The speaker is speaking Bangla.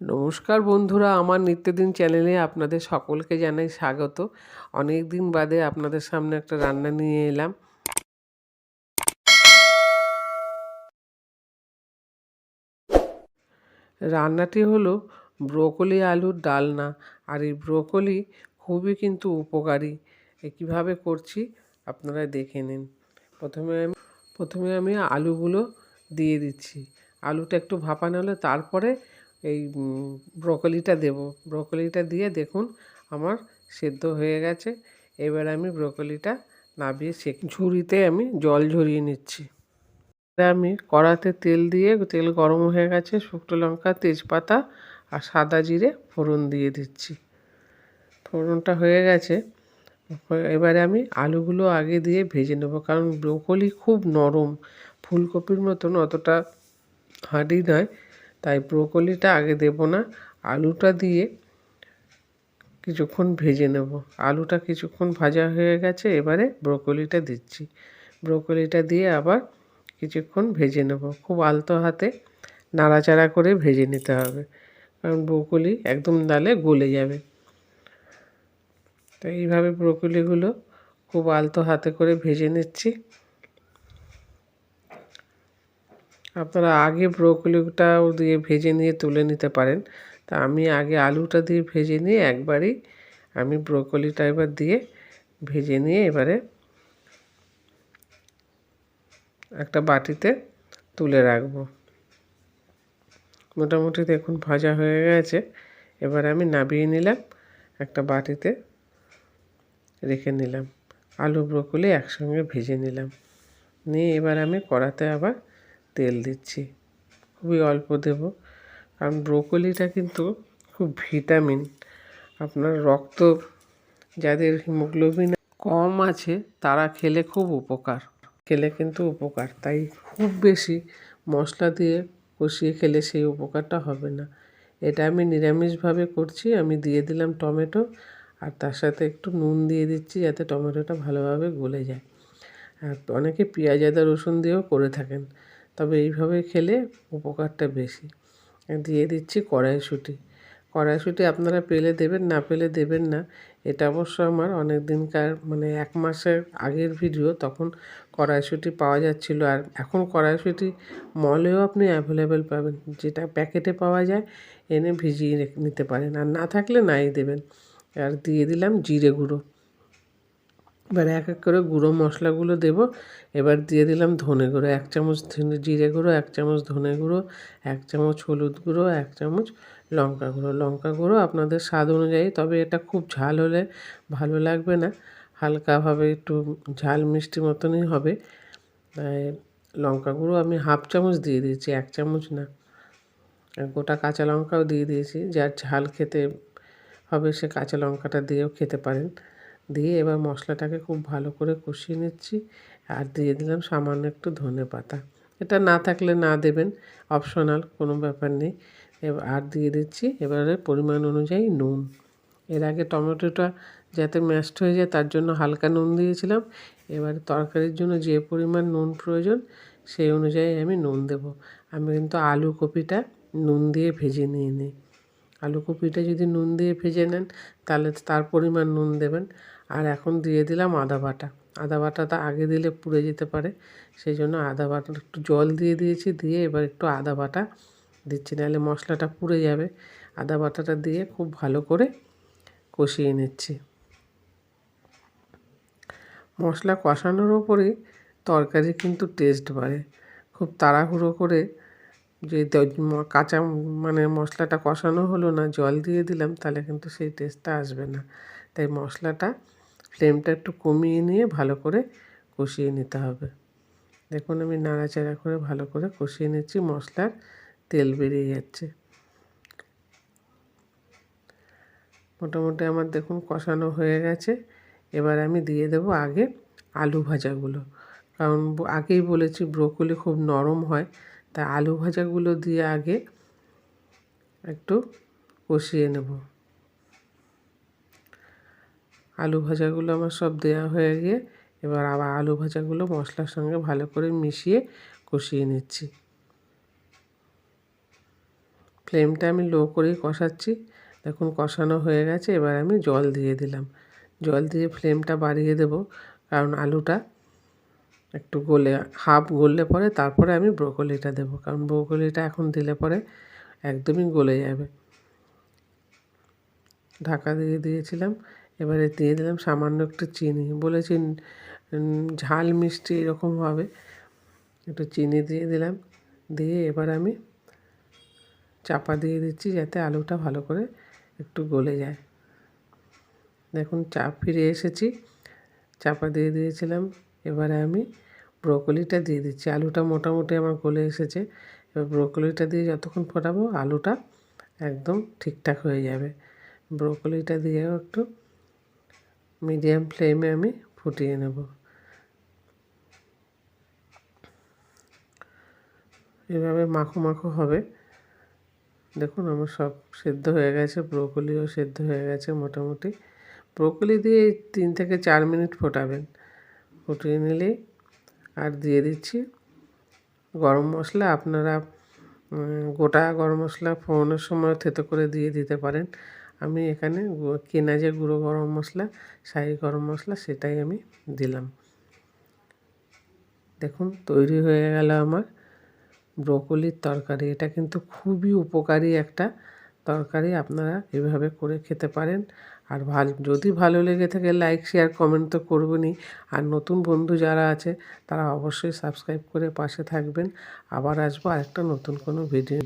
নমস্কার বন্ধুরা, আমার নিত্যদিন চ্যানেলে আপনাদের সকলকে জানাই স্বাগত। অনেক দিন বাদে আপনাদের সামনে একটা রান্না নিয়ে এলাম। রান্নাটি হলো ব্রোকলি আলুর ডালনা। আর এই ব্রোকলি খুবই কিন্তু উপকারী। কীভাবে করছি আপনারা দেখে নিন। প্রথমে প্রথমে আমি আলুগুলো দিয়ে দিচ্ছি। আলুটা একটু ভাপানো হলে তারপরে এই ব্রোকলিটা দেব। ব্রোকলিটা দিয়ে দেখুন আমার সেদ্ধ হয়ে গেছে। এবার আমি ব্রোকলিটা নাবিয়ে সে ঝুড়িতে আমি জল ঝরিয়ে নিচ্ছি। আমি কড়াতে তেল দিয়ে, তেল গরম হয়ে গেছে, শুকনো লঙ্কা, তেজপাতা আর সাদা জিরে ফোড়ন দিয়ে দিচ্ছি। ফোড়নটা হয়ে গেছে। এবারে আমি আলুগুলো আগে দিয়ে ভেজে নেব কারণ ব্রোকলি খুব নরম। ফুলকপির মতন অতটা হার্ডি নয়। তাই ব্রোকলিটা আগে দেব না, আলুটা দিয়ে কিছুক্ষণ ভেজে নেব। আলুটা কিছুক্ষণ ভাজা হয়ে গেছে, এবারে ব্রোকলিটা দিচ্ছি। ব্রোকলিটা দিয়ে আবার কিছুক্ষণ ভেজে নেব। খুব আলতো হাতে নাড়াচাড়া করে ভেজে নিতে হবে, কারণ ব্রোকলি একদম ডালে গলে যাবে। তো এইভাবে ব্রোকলিগুলো খুব আলতো হাতে করে ভেজে নিচ্ছি। আপনারা আগে ব্রোকলিটাও দিয়ে ভেজে নিয়ে তুলে নিতে পারেন। তা আমি আগে আলুটা দিয়ে ভেজে নিয়ে একবারই আমি ব্রোকলিটা এবার দিয়ে ভেজে নিয়ে এবারে একটা বাটিতে তুলে রাখব। মোটামুটি দেখুন ভাজা হয়ে গেছে। এবার আমি নাবিয়ে নিলাম, একটা বাটিতে রেখে নিলাম। আলু ব্রোকলি একসঙ্গে ভেজে নিলাম। নিয়ে এবার আমি কড়াতে আবার তেল দিচ্ছি। খুবই অল্প দেব। কারণ ব্রোকলিটা কিন্তু খুব ভিটামিন। আপনার রক্ত যাদের হিমোগ্লোবিন কম আছে, তারা খেলে খুব উপকার। খেলে কিন্তু উপকার। তাই খুব বেশি মশলা দিয়ে কষিয়ে খেলে সেই উপকারটা হবে না। এটা আমি নিরামিষভাবে করছি। আমি দিয়ে দিলাম টমেটো আর তার সাথে একটু নুন দিয়ে দিচ্ছি যাতে টমেটোটা ভালোভাবে গলে যায়। আর অনেকে পেঁয়াজ আদা রসুন দিয়েও করে থাকেন। তবে এইভাবে খেলে উপকারটা বেশি। দিয়ে দিচ্ছি কড়াইশুঁটি। কড়াইশুঁটি আপনারা পেলে দেবেন, না পেলে দেবেন না, এটা অবশ্য আমার অনেক দিনকার মানে এক মাসের আগের ভিডিও তখন কড়াইশুঁটি পাওয়া যাচ্ছিল। আর এখন কড়াইশুঁটি মলেও আপনি অ্যাভেলেবেল পাবেন। যেটা প্যাকেটে পাওয়া যায়, এনে ভিজিয়ে নিতে পারেন। আর না থাকলে নাই দেবেন। আর দিয়ে দিলাম জিরে গুঁড়ো। এবার এক এক করে গুঁড়ো মশলাগুলো দেব। এবার দিয়ে দিলাম ধনে গুঁড়ো, এক চামচ জিরে গুঁড়ো, এক চামচ ধনে গুঁড়ো, এক চামচ হলুদ গুঁড়ো, এক চামচ লঙ্কা গুঁড়ো। লঙ্কা গুঁড়ো আপনাদের স্বাদ অনুযায়ী, তবে এটা খুব ঝাল হলে ভালো লাগবে না। হালকাভাবে একটু ঝাল মিষ্টি মতনই হবে। লঙ্কা গুঁড়ো আমি হাফ চামচ দিয়ে দিয়েছি, এক চামচ না। গোটা কাঁচা লঙ্কাও দিয়ে দিয়েছি, যার ঝাল খেতে হবে সে কাঁচা লঙ্কাটা দিয়েও খেতে পারেন। দিয়ে এবার মশলাটাকে খুব ভালো করে কষিয়ে নিচ্ছি। আর দিয়ে দিলাম সামান্য একটু ধনে পাতা। এটা না থাকলে না দেবেন, অপশনাল, কোনো ব্যাপার নেই। এবার আর দিয়ে দিচ্ছি এবারে পরিমাণ অনুযায়ী নুন। এর আগে টমেটোটা যাতে ম্যাশড হয়ে যায়, তার জন্য হালকা নুন দিয়েছিলাম। এবার তরকারির জন্য যে পরিমাণ নুন প্রয়োজন, সেই অনুযায়ী আমি নুন দেব। আমি কিন্তু আলু কপিটা নুন দিয়ে ভেজে নিয়ে নিই আলু কপিটা যদি নুন দিয়ে ভেজে নেন, তাহলে তার পরিমাণ নুন দেবেন। আর এখন দিয়ে দিলাম আদা বাটা। আদা বাটাটা আগে দিলে পুড়ে যেতে পারে, সেই জন্য আদা বাটা একটু জল দিয়ে দিয়েছি, দিয়ে এবার একটু আদা বাটা দিচ্ছি, নাহলে মশলাটা পুড়ে যাবে। আদা বাটাটা দিয়ে খুব ভালো করে কষিয়ে নিচ্ছি। মশলা কষানোর ওপরেই তরকারি কিন্তু টেস্ট বাড়ে। খুব তাড়াহুড়ো করে যে কাঁচা মানে মশলাটা কষানো হলো না, জল দিয়ে দিলাম, তাহলে কিন্তু সেই টেস্টটা আসবে না। তাই মশলাটা ফ্লেমটা একটু কমিয়ে নিয়ে ভালো করে কষিয়ে নিতে হবে। দেখুন আমি নাড়াচাড়া করে ভালো করে কষিয়ে নিচ্ছি, মশলার তেল বেরিয়ে যাচ্ছে। মোটামুটি আমার দেখুন কষানো হয়ে গেছে। এবার আমি দিয়ে দেব আগে আলু ভাজাগুলো। কারণ আগেই বলেছি, ব্রোকলি খুব নরম হয় তা আলু ভাজাগুলো দিয়ে আগে একটু কষিয়ে নেব। আলু ভাজাগুলো আমার সব দেওয়া হয়ে গিয়ে এবার আবার আলু ভাজাগুলো মশলার সঙ্গে ভালো করে মিশিয়ে কষিয়ে নিচ্ছি। ফ্লেমটা আমি লো করেই কষাচ্ছি। দেখুন কষানো হয়ে গেছে, এবার আমি জল দিয়ে দিলাম। জল দিয়ে ফ্লেমটা বাড়িয়ে দেব, কারণ আলুটা একটু গলে হাফ গললে পরে তারপরে আমি ব্রোকলিটা দেবো। কারণ ব্রোকলিটা এখন দিলে পরে একদমই গলে যাবে। ঢাকা দিয়ে দিয়েছিলাম, এবারে দিয়ে দিলাম সামান্য একটু চিনি। বলেছি ঝাল মিষ্টি এরকম হবে। একটু চিনি দিয়ে দিলাম। দিয়ে এবার আমি চাপা দিয়ে দিচ্ছি যাতে আলুটা ভালো করে একটু গলে যায়। দেখুন চাপ ফিরে এসেছি। চাপা দিয়ে দিয়েছিলাম এবারে আমি ব্রোকলিটা দিয়ে দিচ্ছি। আলুটা মোটামুটি আমার গলে এসেছে। এবার ব্রোকলিটা দিয়ে যতক্ষণ ফোটাবো, আলুটা একদম ঠিকঠাক হয়ে যাবে। ব্রোকলিটা দিয়েও একটু মিডিয়াম ফ্লেমে আমি ফুটিয়ে নেব। এভাবে মাখো মাখো হবে। দেখুন, আমার সব সেদ্ধ হয়ে গেছে, ব্রোকলিও সেদ্ধ হয়ে গেছে মোটামুটি। ব্রোকলি দিয়ে তিন থেকে চার মিনিট ফোটাবেন। ফুটিয়ে নিলেই আর দিয়ে দিচ্ছি। গরম মশলা আপনারা গোটা গরম মশলা ফোড়নের সময় থেতো করে দিয়ে দিতে পারেন। আমি এখানে কেনা যে গুঁড়ো গরম মশলা, শাহি গরম মশলা সেটাই আমি দিলাম। দেখুন, তৈরি হয়ে গেল আমার ব্রোকলির তরকারি। এটা কিন্তু খুবই উপকারী একটা তরকারি আপনারা এভাবে করে খেতে পারেন। আর ভালো, যদি ভালো লেগে থাকে লাইক শেয়ার কমেন্ট তো করবেনই। আর নতুন বন্ধু যারা আছে, তারা অবশ্যই সাবস্ক্রাইব করে পাশে থাকবেন। আবার আসব আরেকটা নতুন কোনো ভিডিও